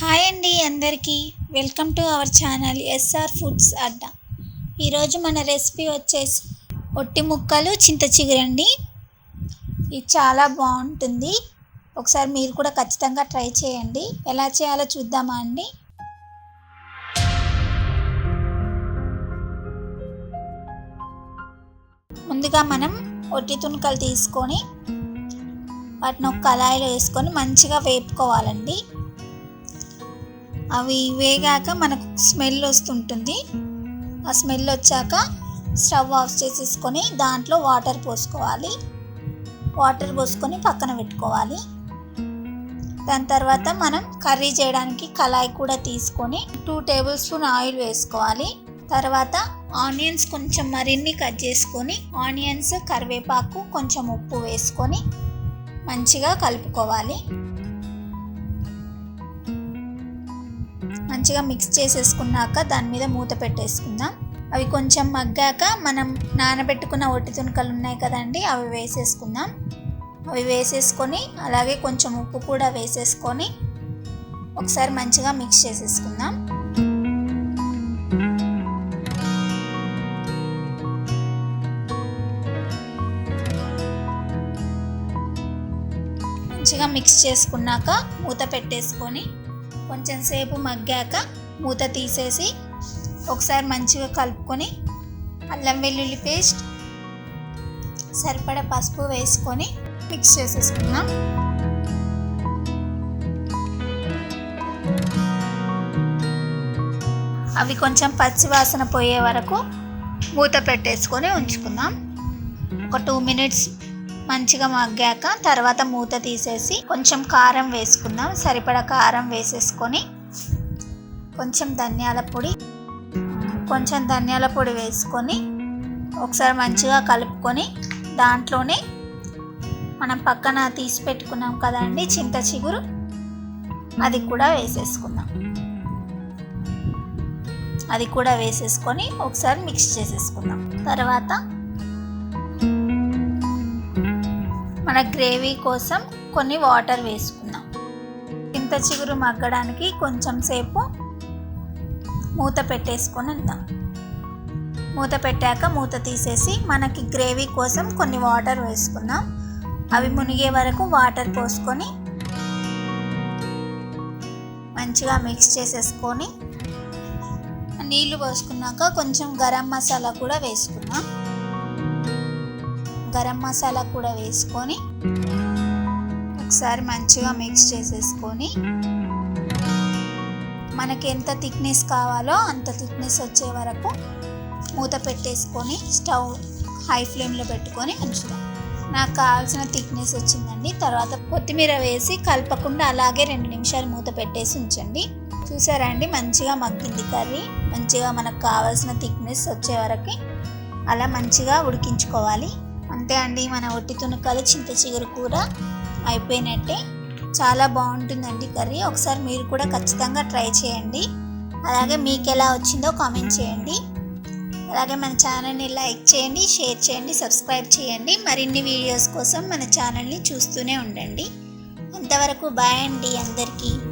Hi అండి అందరికీ. Welcome to our channel SR foods Adda. ఈరోజు మన రెసిపీ వచ్చేసి ఒట్టి ముక్కలు చింత చిగురండి ఇది చాలా బాగుంటుంది. ఒకసారి మీరు కూడా ఖచ్చితంగా ట్రై చేయండి. ఎలా చేయాలో చూద్దామా అండి. ముందుగా మనం ఒట్టి తుణుకలు తీసుకొని వాటిని ఒక కళాయిలో వేసుకొని మంచిగా వేపుకోవాలండి. అవి వేగాక మనకు స్మెల్ వస్తుంటుంది. ఆ స్మెల్ వచ్చాక స్టవ్ ఆఫ్ చేసేసుకొని దాంట్లో వాటర్ పోసుకోవాలి. వాటర్ పోసుకొని పక్కన పెట్టుకోవాలి. దాని తర్వాత మనం కర్రీ చేయడానికి కళాయి కూడా తీసుకొని టూ టేబుల్ స్పూన్ ఆయిల్ వేసుకోవాలి. తర్వాత ఆనియన్స్ కొంచెం మరిన్ని కట్ చేసుకొని ఆనియన్స్ కరివేపాకు కొంచెం ఉప్పు వేసుకొని మంచిగా కలుపుకోవాలి. మంచిగా మిక్స్ చేసేసుకున్నాక దాని మీద మూత పెట్టేసుకుందాం. అవి కొంచెం మగ్గాక మనం నానబెట్టుకున్న ఒట్టి తునకలు ఉన్నాయి కదండి అవి వేసేసుకుందాం. అవి వేసేసుకొని అలాగే కొంచెం ఉప్పు కూడా వేసేసుకొని ఒకసారి మంచిగా మిక్స్ చేసేసుకుందాం. మంచిగా మిక్స్ చేసుకున్నాక మూత పెట్టేసుకొని కొంచెం సేపు మగ్గాక మూత తీసేసి ఒకసారి మంచిగా కలుపుకొని అల్లం వెల్లుల్లి పేస్ట్ సరిపడ పసుపు వేసుకొని మిక్స్ చేసేసుకున్నాం అవి కొంచెం పచ్చి వాసన పోయే వరకు మూత పెట్టేసుకొని ఉంచుకుందాం. ఒక టూ మినిట్స్ మంచిగా మగ్గాక తర్వాత మూత తీసేసి కొంచెం కారం వేసుకుందాం. సరిపడా కారం వేసేసుకొని కొంచెం ధనియాల పొడి కొంచెం ధనియాల పొడి వేసుకొని ఒకసారి మంచిగా కలుపుకొని దాంట్లోనే మనం పక్కన తీసి పెట్టుకున్నాం కదండి చింత చిగురు అది కూడా వేసేసుకుందాం. అది కూడా వేసేసుకొని ఒకసారి మిక్స్ చేసేసుకుందాం. తర్వాత మన గ్రేవీ కోసం కొన్ని వాటర్ వేసుకుందాం. చింత చిగురు మగ్గడానికి కొంచెం సేపు మూత పెట్టేసుకొని ఉందాం. మూత పెట్టాక మూత తీసేసి మనకి గ్రేవీ కోసం కొన్ని వాటర్ వేసుకుందాం. అవి మునిగే వరకు వాటర్ పోసుకొని మంచిగా మిక్స్ చేసేసుకొని నీళ్ళు పోసుకున్నాక కొంచెం గరం మసాలా కూడా వేసుకున్నాం గరం మసాలా కూడా వేసుకొని ఒకసారి మంచిగా మిక్స్ చేసేసుకొని మనకి ఎంత థిక్నెస్ కావాలో అంత థిక్నెస్ వచ్చే వరకు మూత పెట్టేసుకొని స్టవ్ హై ఫ్లేమ్లో పెట్టుకొని ఉంచుదాం. నాకు కావాల్సిన థిక్నెస్ వచ్చిందండి. తర్వాత కొత్తిమీర వేసి కలపకుండా అలాగే రెండు నిమిషాలు మూత పెట్టేసి ఉంచండి. చూసారా అండి? మంచిగా మగ్గింది కర్రీ. మంచిగా మనకు కావాల్సిన థిక్నెస్ వచ్చే వరకు అలా మంచిగా ఉడికించుకోవాలి. అంతే అండి మన ఒట్టి తునకాలు చింత చిగురు కూర అయిపోయినట్టే. చాలా బాగుంటుందండి కర్రీ. ఒకసారి మీరు కూడా ఖచ్చితంగా ట్రై చేయండి. అలాగే మీకు ఎలా వచ్చిందో కామెంట్ చేయండి. అలాగే మన ఛానల్ని లైక్ చేయండి షేర్ చేయండి సబ్స్క్రైబ్ చేయండి. మరిన్ని వీడియోస్ కోసం మన ఛానల్ని చూస్తూనే ఉండండి. అంతవరకు బాయ్ అండి అందరికీ.